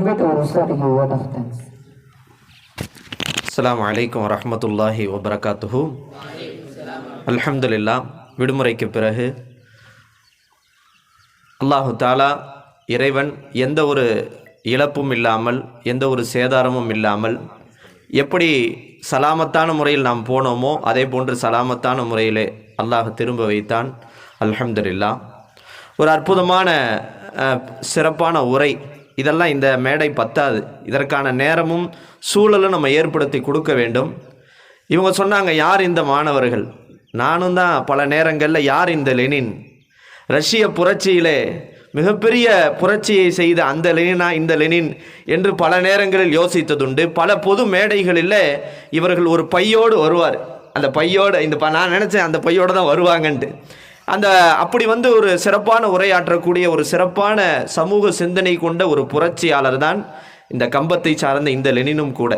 Now I invite our Ustad word of thanks. வபரகாத்துஹு அல்ஹம்துலில்லா விடுமுறைக்கு பிறகு அல்லாஹு தாலா இறைவன் எந்த ஒரு இழப்பும் இல்லாமல் எந்த ஒரு சேதாரமும் இல்லாமல் எப்படி சலாமத்தான முறையில் நாம் போனோமோ அதே போன்று சலாமத்தான முறையிலே அல்லாஹ் திரும்ப வைத்தான். அல்ஹம்துலில்லா ஒரு அற்புதமான சிறப்பான உரை இதெல்லாம் இந்த மேடை பத்தாது. இதற்கான நேரமும் சூழலும் நம்ம ஏற்படுத்தி கொடுக்க வேண்டும். இவங்க சொன்னாங்க யார் இந்த மாணவர்கள்? நானும் தான் பல நேரங்களில் யார் இந்த லெனின்? ரஷ்ய புரட்சியிலே மிகப்பெரிய புரட்சியை செய்த அந்த லெனினா இந்த லெனின் என்று பல நேரங்களில் யோசித்ததுண்டு. பல பொது மேடைகளில் இவர்கள் ஒரு பையோடு வருவார். அந்த பையோடு இந்த ப- நான் நினச்சேன் அந்த பையோடு தான் வருவாங்கன்ட்டு. அந்த அப்படி வந்து ஒரு சிறப்பான உரையாற்றக்கூடிய ஒரு சிறப்பான சமூக சிந்தனை கொண்ட ஒரு புரட்சியாளர் தான் இந்த கம்பத்தை சார்ந்த இந்த லெனினும் கூட.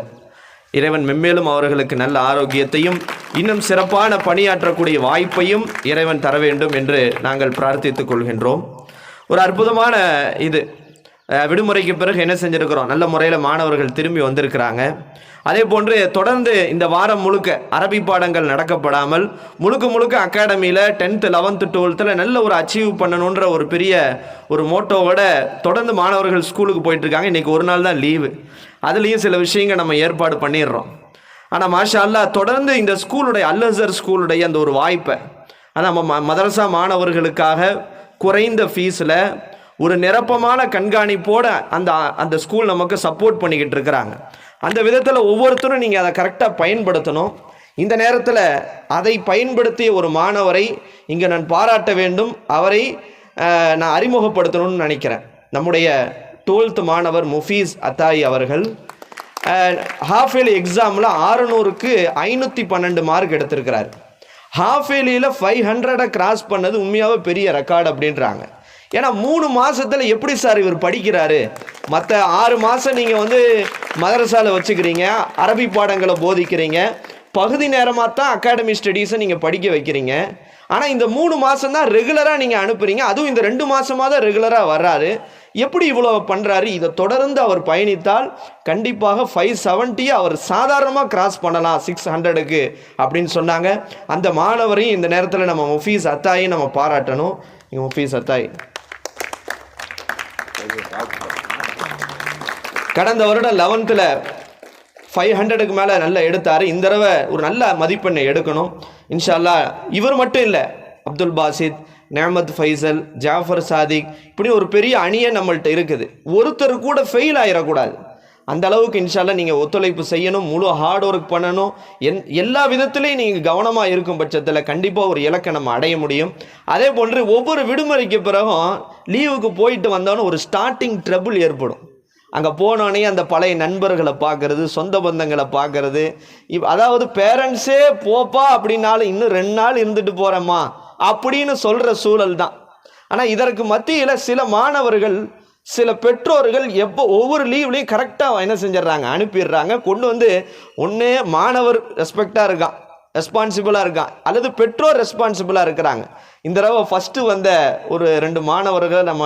இறைவன் மென்மேலும் அவர்களுக்கு நல்ல ஆரோக்கியத்தையும் இன்னும் சிறப்பான பணியாற்றக்கூடிய வாய்ப்பையும் இறைவன் தர வேண்டும் என்று நாங்கள் பிரார்த்தித்துக் கொள்கின்றோம். ஒரு அற்புதமான இது. விடுமுறைக்கு பிறகு என்ன செஞ்சுருக்கிறோம்? நல்ல முறையில் மாணவர்கள் திரும்பி வந்திருக்கிறாங்க. அதே போன்று தொடர்ந்து இந்த வாரம் முழுக்க அரபி பாடங்கள் நடக்கப்படாமல் முழுக்க முழுக்க அகாடமியில் டென்த்து லெவன்த்து டுவெல்த்தில் நல்ல ஒரு அச்சீவ் பண்ணணுன்ற ஒரு பெரிய ஒரு மோட்டோவோட தொடர்ந்து மாணவர்கள் ஸ்கூலுக்கு போயிட்டுருக்காங்க. இன்றைக்கி ஒரு நாள் தான் லீவு. அதுலேயும் சில விஷயங்கள் நம்ம ஏற்பாடு பண்ணிடுறோம். ஆனால் மாஷா அல்லாஹ் தொடர்ந்து இந்த ஸ்கூலுடைய அல்லசர் ஸ்கூலுடைய அந்த ஒரு வாய்ப்பை ஆனால் நம்ம ம- மதரசா மாணவர்களுக்காக குறைந்த ஃபீஸில் ஒரு நிரப்பமான கண்காணிப்போட அந்த அந்த ஸ்கூல் நமக்கு சப்போர்ட் பண்ணிக்கிட்டு இருக்கிறாங்க. அந்த விதத்தில் ஒவ்வொருத்தரும் நீங்கள் அதை கரெக்டாக பயன்படுத்தணும். இந்த நேரத்தில் அதை பயன்படுத்திய ஒரு மாணவரை இங்கே நான் பாராட்ட வேண்டும். அவரை நான் அறிமுகப்படுத்தணும்னு நினைக்கிறேன். நம்முடைய டுவெல்த் மாணவர் முஃபீஸ் அத்தாய் அவர்கள் ஹாஃப் இயர்லி எக்ஸாமில் ஆறுநூறுக்கு ஐநூற்றி பன்னெண்டு மார்க் எடுத்திருக்கிறார். ஹாஃப் இயர்லியில் ஃபைவ் ஹண்ட்ரடை கிராஸ் பண்ணது உண்மையாகவே பெரிய ரெக்கார்டு அப்படின்றாங்க. ஏன்னா மூணு மாதத்தில் எப்படி சார் இவர் படிக்கிறாரு? மற்ற ஆறு மாதம் நீங்கள் வந்து மதரசாவில் வச்சுக்கிறீங்க அரபி பாடங்களை போதிக்கிறீங்க பகுதி நேரமாக தான் அகாடமி ஸ்டடீஸை நீங்கள் படிக்க வைக்கிறீங்க. ஆனால் இந்த மூணு மாதம் தான் ரெகுலராக நீங்கள் அனுப்புறீங்க. அதுவும் இந்த ரெண்டு மாதமாக தான் ரெகுலராக வர்றாரு எப்படி இவ்வளோ பண்ணுறாரு இதை தொடர்ந்து அவர் பயணித்தால் கண்டிப்பாக ஃபைவ் செவன்ட்டியை அவர் சாதாரணமாக கிராஸ் பண்ணலாம் சிக்ஸ் ஹண்ட்ரடுக்கு அப்படின்னு சொன்னாங்க. அந்த மாணவரையும் இந்த நேரத்தில் நம்ம முஃபீஸ் அத்தாயும் நம்ம பாராட்டணும். இங்கே முஃபீஸ் அத்தாய். கடந்த வருடம் லெவன்த்தில் ஃபைவ் ஹண்ட்ரடுக்கு மேலே நல்லா எடுத்தார். இந்த தடவை ஒரு நல்ல மதிப்பெண்ணை எடுக்கணும். இன்ஷால்லா இவர் மட்டும் இல்லை அப்துல் பாசித் நேமத் ஃபைசல் ஜாஃபர் சாதிக் இப்படி ஒரு பெரிய அணியே நம்மள்கிட்ட இருக்குது. ஒருத்தர் கூட ஃபெயில் ஆகிடக்கூடாது அந்த அளவுக்கு இன்ஷால்லா நீங்கள் ஒத்துழைப்பு செய்யணும் முழு ஹார்ட் ஒர்க் பண்ணணும். என் எல்லா விதத்துலேயும் நீங்கள் கவனமாக இருக்கும் பட்சத்தில் கண்டிப்பாக ஒரு இலக்கை நம்ம அடைய முடியும். அதே போன்று ஒவ்வொரு விடுமுறைக்கு பிறகும் லீவுக்கு போயிட்டு வந்தோன்னு ஒரு ஸ்டார்டிங் ட்ரபுள் ஏற்படும். அங்கே போனோடனே அந்த பழைய நண்பர்களை பார்க்குறது சொந்த பந்தங்களை பார்க்குறது. இவ் அதாவது பேரண்ட்ஸே போப்பா அப்படின்னாலும் இன்னும் ரெண்டு நாள் இருந்துட்டு போகிறேம்மா அப்படின்னு சொல்கிற சூழல் தான். ஆனால் இதற்கு மத்தியில் சில மாணவர்கள் சில பெற்றோர்கள் எப்போ ஒவ்வொரு லீவ்லையும் கரெக்டாக என்ன செஞ்சிடுறாங்க? அனுப்பிடுறாங்க. கொண்டு வந்து ஒன்று மாணவர் ரெஸ்பெக்டாக இருக்கான். ரெஸ்பான்சிபிளாக இருக்கான். அல்லது பெற்றோர் ரெஸ்பான்சிபிளாக இருக்கிறாங்க. இந்த தடவை ஃபஸ்ட்டு வந்த ஒரு ரெண்டு மாணவர்களை நம்ம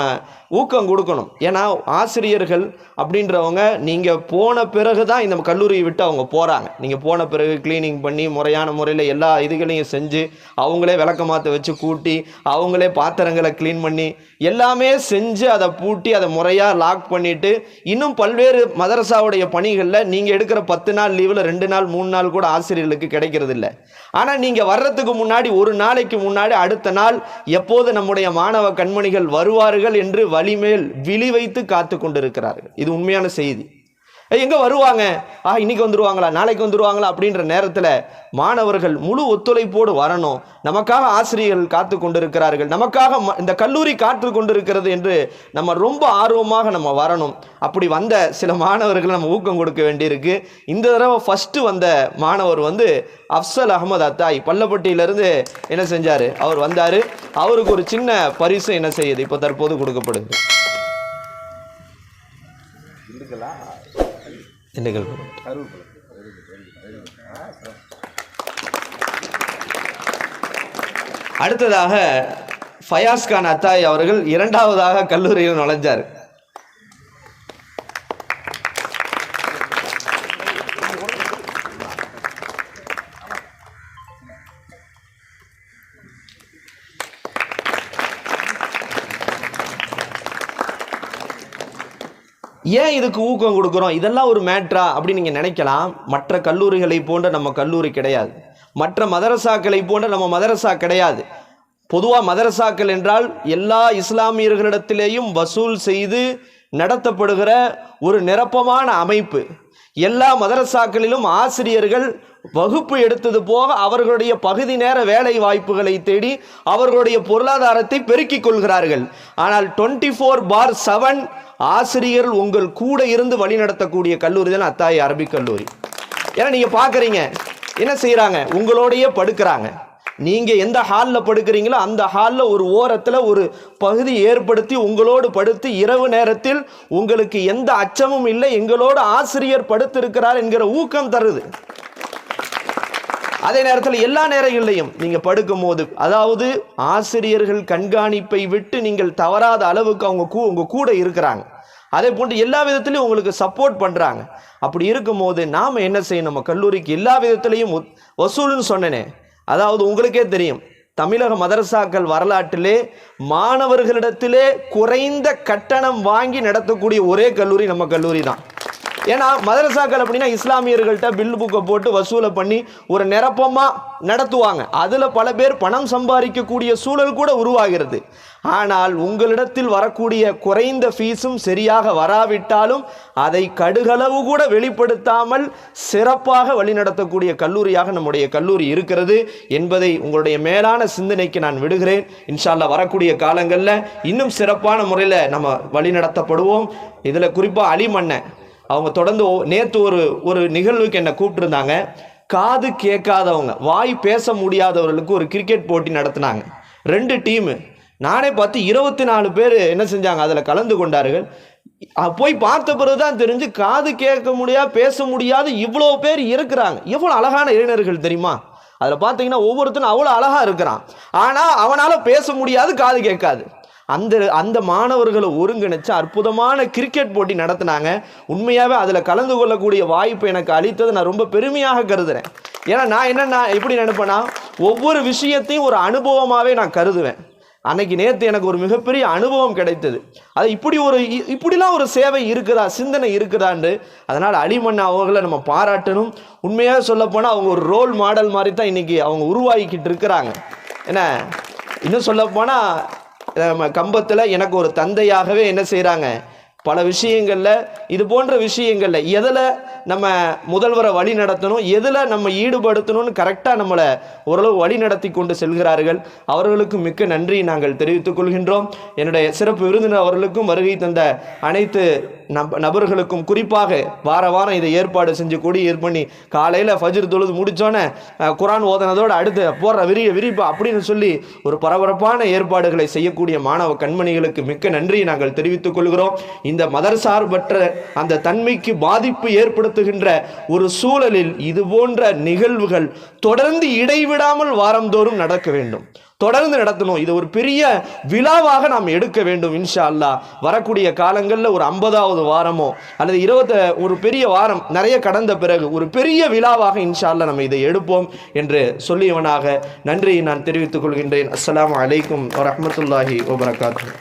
ஊக்கம் கொடுக்கணும். ஏன்னா ஆசிரியர்கள் அப்படின்றவங்க நீங்கள் போன பிறகு தான் இந்த கல்லூரியை விட்டு அவங்க போகிறாங்க நீங்கள் போன பிறகு க்ளீனிங் பண்ணி முறையான முறையில் எல்லா இதுகளையும் செஞ்சு அவங்களே விளக்கமாற்ற வச்சு கூட்டி அவங்களே பாத்திரங்களை க்ளீன் பண்ணி எல்லாமே செஞ்சு அதை பூட்டி அதை முறையாக லாக் பண்ணிவிட்டு இன்னும் பல்வேறு மதரசாவுடைய பணிகளில் நீங்கள் எடுக்கிற பத்து நாள் லீவில் ரெண்டு நாள் மூணு நாள் கூட ஆசிரியர்களுக்கு கிடைக்கிறது இல்லை ஆனால் நீங்கள் வர்றதுக்கு முன்னாடி ஒரு நாளைக்கு முன்னாடி அடுத்த நாள் எப்போது நம்முடைய மாணவ கண்மணிகள் வருவார்கள் என்று வழிமேல் விழி வைத்து காத்து கொண்டிருக்கிறார்கள். இது உண்மையான செய்தி. எங்க வருவாங்க? ஆ இன்னைக்கு வந்துடுவாங்களா நாளைக்கு வந்துருவாங்களா? அப்படின்ற நேரத்தில் மாணவர்கள் முழு ஒத்துழைப்போடு வரணும். நமக்காக ஆசிரியர்கள் காத்து கொண்டிருக்கிறார்கள். நமக்காக ம- இந்த கல்லூரி காத்து கொண்டிருக்கிறது என்று நம்ம ரொம்ப ஆர்வமாக நம்ம வரணும். அப்படி வந்த சில மாணவர்கள் நம்ம ஊக்கம் கொடுக்க வேண்டியிருக்கு. இந்த தடவை ஃபஸ்ட்டு வந்த மாணவர் வந்து அஃப்சல் அகமது அத்தாய். பள்ளப்பட்டியிலேருந்து என்ன செஞ்சார்? அவர் வந்தார். அவருக்கு ஒரு சின்ன பரிசு என்ன செய்யுது? இப்போ தற்போது கொடுக்கப்படுது. நிகழ்வு அடுத்ததாக ஃபயாஸ் கான் அத்தாய் அவர்கள் இரண்டாவதாக கல்லூரியில் நுழைஞ்சார். ஏன் இதுக்கு ஊக்கம் கொடுக்குறோம்? இதெல்லாம் ஒரு மேட்ரா அப்படின்னு நீங்கள் நினைக்கலாம். மற்ற கல்லூரிகளை போன்ற நம்ம கல்லூரி கிடையாது. மற்ற மதரசாக்களை போன்ற நம்ம மதரசா கிடையாது. பொதுவாக மதரசாக்கள் என்றால் எல்லா இஸ்லாமியர்களிடத்திலேயும் வசூல் செய்து நடத்தப்படுகிற ஒரு நிரப்பமான அமைப்பு. எல்லா மதரசாக்களிலும் ஆசிரியர்கள் வகுப்பு எடுத்தது போக அவர்களுடைய பகுதி நேர வேலை வாய்ப்புகளை தேடி அவர்களுடைய பொருளாதாரத்தை பெருக்கிக் கொள்கிறார்கள். ஆனால் டுவெண்ட்டி ஃபோர் பார் செவன் ஆசிரியர்கள் உங்கள் கூட இருந்து வழிநடத்தக்கூடிய கல்லூரி தான் அத்தாய் அரபிக் கல்லூரி. ஏன்னா நீங்கள் பார்க்குறீங்க என்ன செய்கிறாங்க உங்களோடையே படுக்கிறாங்க. நீங்கள் எந்த ஹாலில் படுக்கிறீங்களோ அந்த ஹாலில் ஒரு ஓரத்தில் ஒரு பகுதி ஏற்படுத்தி உங்களோடு படுத்து இரவு நேரத்தில் உங்களுக்கு எந்த அச்சமும் இல்லை எங்களோடு ஆசிரியர் படுத்திருக்கிறார் என்கிற ஊக்கம் தருது. அதே நேரத்தில் எல்லா நேரங்களையும் நீங்கள் படுக்கும்போது அதாவது ஆசிரியர்கள் கண்காணிப்பை விட்டு நீங்கள் தவறாத அளவுக்கு அவங்க கூ உங்கள் கூட இருக்கிறாங்க. அதே போன்று எல்லா விதத்துலையும் உங்களுக்கு சப்போர்ட் பண்ணுறாங்க அப்படி இருக்கும்போது நாம் என்ன செய்யணும்? நம்ம கல்லூரிக்கு எல்லா விதத்துலேயும் ஒத்- வசூல்னு சொன்னேனே அதாவது உங்களுக்கே தெரியும் தமிழக மதரசாக்கள் வரலாற்றிலே மாணவர்களிடத்திலே குறைந்த கட்டணம் வாங்கி நடத்தக்கூடிய ஒரே கல்லூரி நம்ம கல்லூரி தான். ஏன்னா மதரசாக்கள் அப்படின்னா இஸ்லாமியர்கள்ட்ட பில் புக்கை போட்டு வசூலை பண்ணி ஒரு நிரப்பமாக நடத்துவாங்க. அதில் பல பேர் பணம் சம்பாதிக்கக்கூடிய சூழல் கூட உருவாகிறது. ஆனால் உங்களிடத்தில் வரக்கூடிய குறைந்த ஃபீஸும் சரியாக வராவிட்டாலும் அதை கடுகளவு கூட வெளிப்படுத்தாமல் சிறப்பாக வழிநடத்தக்கூடிய கல்லூரியாக நம்முடைய கல்லூரி இருக்கிறது என்பதை உங்களுடைய மேலான சிந்தனைக்கு நான் விடுகிறேன். இன்ஷால்லா வரக்கூடிய காலங்களில் இன்னும் சிறப்பான முறையில் நம்ம வழிநடத்தப்படுவோம். இதில் குறிப்பாக அலிமண்ணை அவங்க தொடர்ந்து நேற்று ஒரு ஒரு நிகழ்வுக்கு என்னை கூப்பிட்டுருந்தாங்க. காது கேட்காதவங்க வாய் பேச முடியாதவர்களுக்கு ஒரு கிரிக்கெட் போட்டி நடத்தினாங்க. ரெண்டு டீமு நானே பார்த்து இருபத்தி நாலு பேர் என்ன செஞ்சாங்க அதில் கலந்து கொண்டார்கள். போய் பார்த்த பிறகு தான் தெரிஞ்சு காது கேட்க முடியாது பேச முடியாது இவ்வளோ பேர் இருக்கிறாங்க. எவ்வளோ அழகான இளைஞர்கள் தெரியுமா? அதில் பார்த்தீங்கன்னா ஒவ்வொருத்தனும் அவ்வளோ அழகாக இருக்கிறான். ஆனால் அவனால் பேச முடியாது காது கேட்காது. அந்த அந்த மாணவர்களை ஒருங்கிணைச்சு அற்புதமான கிரிக்கெட் போட்டி நடத்தினாங்க. உண்மையாகவே அதில் கலந்து கொள்ளக்கூடிய வாய்ப்பு எனக்கு அளித்தது நான் ரொம்ப பெருமையாக கருதுகிறேன் ஏன்னா நான் என்ன நான் எப்படி நினைப்பேன்னா ஒவ்வொரு விஷயத்தையும் ஒரு அனுபவமாகவே நான் கருதுவேன். அன்னைக்கு நேற்று எனக்கு ஒரு மிகப்பெரிய அனுபவம் கிடைத்தது. அது இப்படி ஒரு இ- இப்படிலாம் ஒரு சேவை இருக்குதா சிந்தனை இருக்குதான்னு அதனால் அலிமன் அவர்களை நம்ம பாராட்டணும். உண்மையாக சொல்லப்போனால் அவங்க ஒரு ரோல் மாடல் மாதிரி தான் இன்னைக்கு அவங்க உருவாகிக்கிட்டு இருக்கிறாங்க. என்ன? இன்னும் சொல்லப்போனால் கம்பத்தில் எனக்கு ஒரு தந்தையாகவே என்ன செய்கிறாங்க பல விஷயங்களில் இது போன்ற விஷயங்களில் எதில் நம்ம முதல்வரை வழி நடத்தணும் எதில் நம்ம ஈடுபடுத்தணும்னு கரெக்டாக நம்மளை ஓரளவு வழி நடத்தி கொண்டு செல்கிறார்கள். அவர்களுக்கு மிக்க நன்றி நாங்கள் தெரிவித்துக் கொள்கின்றோம். என்னுடைய சிறப்பு விருந்தினர் அவர்களுக்கும் வருகை தந்த அனைத்து நபர்களுக்கும் குறிப்பாக வார வாரம் இதை ஏற்பாடு செஞ்சு கூடி இது பண்ணி காலையில் ஃபஜ்ர் தொழுது முடித்தோன்னே குரான் ஓதனதோடு அடுத்து போடுற விரிய விரிப்பு அப்படின்னு சொல்லி ஒரு பரபரப்பான ஏற்பாடுகளை செய்யக்கூடிய மாணவ கண்மணிகளுக்கு மிக்க நன்றியை நாங்கள் தெரிவித்துக் கொள்கிறோம். இந்த மதர்சார்பற்ற அந்த தன்மைக்கு பாதிப்பு ஏற்படுத்துகின்ற ஒரு சூழலில் இது போன்ற நிகழ்வுகள் தொடர்ந்து இடைவிடாமல் வாரந்தோறும் நடக்க வேண்டும். தொடர்ந்து நடத்தணும். இது ஒரு பெரிய விழாவாக நாம் எடுக்க வேண்டும் இன்ஷா அல்லா வரக்கூடிய காலங்களில் ஒரு ஐம்பதாவது வாரமோ அல்லது இருபத்த ஒரு பெரிய வாரம் நிறைய கடந்த பிறகு ஒரு பெரிய விழாவாக இன்ஷா அல்லா நம்ம இதை எடுப்போம் என்று சொல்லியவனாக நன்றியை நான் தெரிவித்துக் கொள்கின்றேன். அஸ்லாம் அலைக்கும் வரமத்துல்லாஹி வபரகாத்து